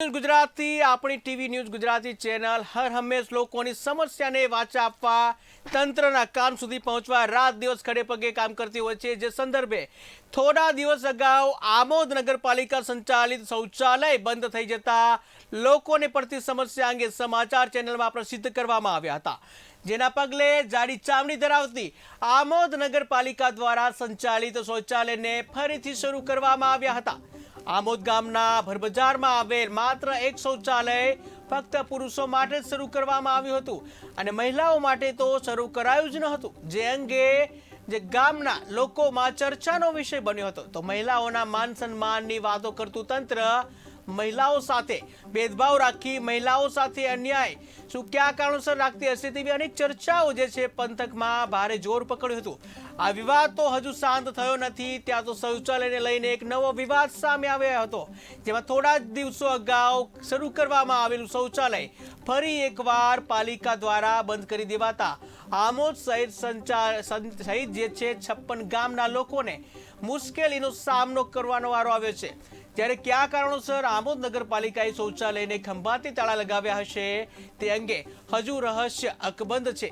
ગુજરાતી, આપણી TV news Gujarati channel હર હંમેશ લોકોની સમસ્યાને વાચા આપવા, તંત્રના કામ સુધી પહોંચવા, રાત દિવસ ખડે પગે કામ કરતી હોય છે. જે સંદર્ભે થોડા દિવસ અગાઉ આમોદ નગરપાલિકા સંચાલિત શૌચાલય બંધ થઈ જતા લોકોને પડતી સમસ્યા અંગે સમાચાર ચેનલમાં પ્રસિદ્ધ કરવામાં આવ્યા હતા. જેના પગલે જાડી ચામડી ધરાવતી આમોદ નગરપાલિકા દ્વારા સંચાલિત શૌચાલયને ફરીથી શરૂ કરવામાં આવ્યા હતા. આમોદ ગામના ભરબજારમાં આવેલ માત્ર એક શૌચાલય ફક્ત પુરુષો માટે જ શરૂ કરવામાં આવ્યું હતું અને મહિલાઓ માટે તો શરૂ કરાયું જ ન હતું. જે અંગે જે ગામના લોકોમાં ચર્ચાનો વિષય બન્યો હતો. તો મહિલાઓના માન સન્માનની વાતો કરતું તંત્ર મહિલાઓ સાથે ભેદભાવ રાખી, મહિલાઓ સાથે અન્યાય. શું કયા કારણોસર રાખતી હશે તેવી અનેક ચર્ચાઓ જે છે પંથકમાં ભારે જોર પકડ્યું હતું. આ વિવાદ તો હજુ શાંત થયો નથી, ત્યાં તો શૌચાલયને લઈને એક નવો વિવાદ સામે આવ્યો હતો, જેમાં થોડા જ દિવસો અગાઉ શરૂ કરવામાં આવેલું શૌચાલય ફરી એકવાર પાલિકા દ્વારા બંધ કરી દેવાતા. આમોદ સહિત સંચાર સહિત જે છે છપ્પન ગામના લોકોને મુશ્કેલીનો સામનો કરવાનો વારો આવ્યો છે. ત્યારે કયા કારણોસર આમોદ નગરપાલિકાએ શૌચાલયને ખંભાતી તાળા લગાવ્યા હશે તે અંગે હજુ રહસ્ય અકબંધ છે.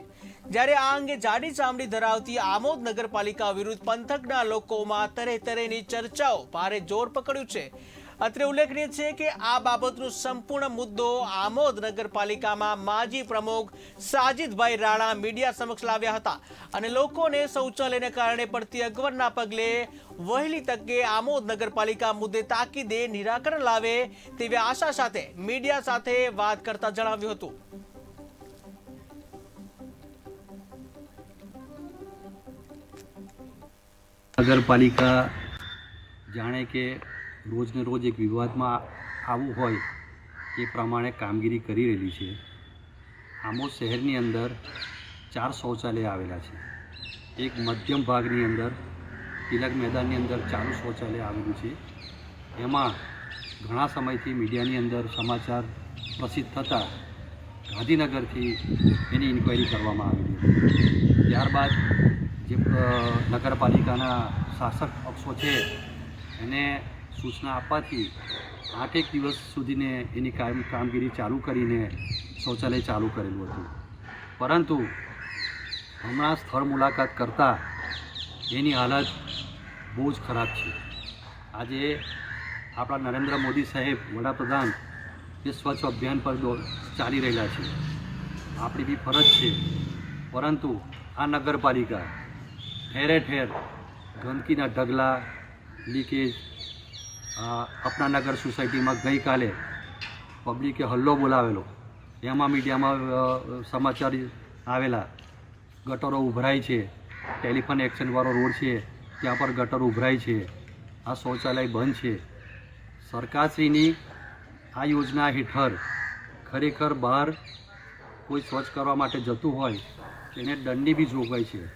જ્યારે આ અંગે જાડી ચામડી ધરાવતી આમોદ નગરપાલિકા વિરુદ્ધ પંથકના લોકોમાં તરે તરેની ચર્ચાઓ ભારે જોર પકડ્યું છે. અત્રે ઉલ્લેખનીય છે કે આ બાબતનો સંપૂર્ણ મુદ્દો આમોદ નગરપાલિકામાં માજી પ્રમુખ સાજિદભાઈ રાણા મીડિયા સમક્ષ લાવ્યા હતા અને લોકોને શૌચાલયને કારણે પડતી અગવડના પગલે વહેલી તકે આમોદ નગરપાલિકા મુદ્દે તાકીદે નિરાકરણ લાવે તેવી આશા સાથે મીડિયા સાથે વાત કરતા જણાવ્યું હતું. નગરપાલિકા જાણે કે રોજને રોજ એક વિવાદમાં આવવું હોય એ પ્રમાણે કામગીરી કરી રહેલી છે. આમોદ શહેરની અંદર ચાર શૌચાલય આવેલા છે. એક મધ્યમ ભાગની અંદર, તિલક મેદાનની અંદર ચાલુ શૌચાલય આવેલું છે. એમાં ઘણા સમયથી મીડિયાની અંદર સમાચાર પ્રસિદ્ધ થતાં ગાંધીનગરથી એની ઇન્ક્વાયરી કરવામાં આવેલી ત્યારબાદ જે નગરપાલિકાના શાસક પક્ષો છે, એને સૂચના આપવાથી આઠેક દિવસ સુધીને એની કામ કામગીરી ચાલુ કરીને શૌચાલય ચાલુ કરેલું હતું. પરંતુ હમણાં સ્થળ મુલાકાત કરતાં એની હાલત બહુ જ ખરાબ છે. આજે આપણા નરેન્દ્ર મોદી સાહેબ, વડાપ્રધાન એ સ્વચ્છ અભિયાન પર ચાલી રહેલા છે. આપણી બી ફરજ છે. પરંતુ આ નગરપાલિકા ઠેરે ઠેર ગંદકીના ઢગલા, લીકેજ અપનાનગર સોસાયટીમાં ગઈકાલે પબ્લિકે હલ્લો બોલાવેલો. એમાં મીડિયામાં સમાચાર આવેલા, ગટરો ઉભરાય છે, ટેલિફોન એક્શનવાળો રોડ છે, ત્યાં પર ગટર ઉભરાય છે, આ શૌચાલય બંધ છે. સરકારશ્રીની આ યોજના હેઠળ ખરેખર બહાર કોઈ સ્વચ્છ કરવા માટે જતું હોય, તેને દંડની બી જોગવાઈ છે.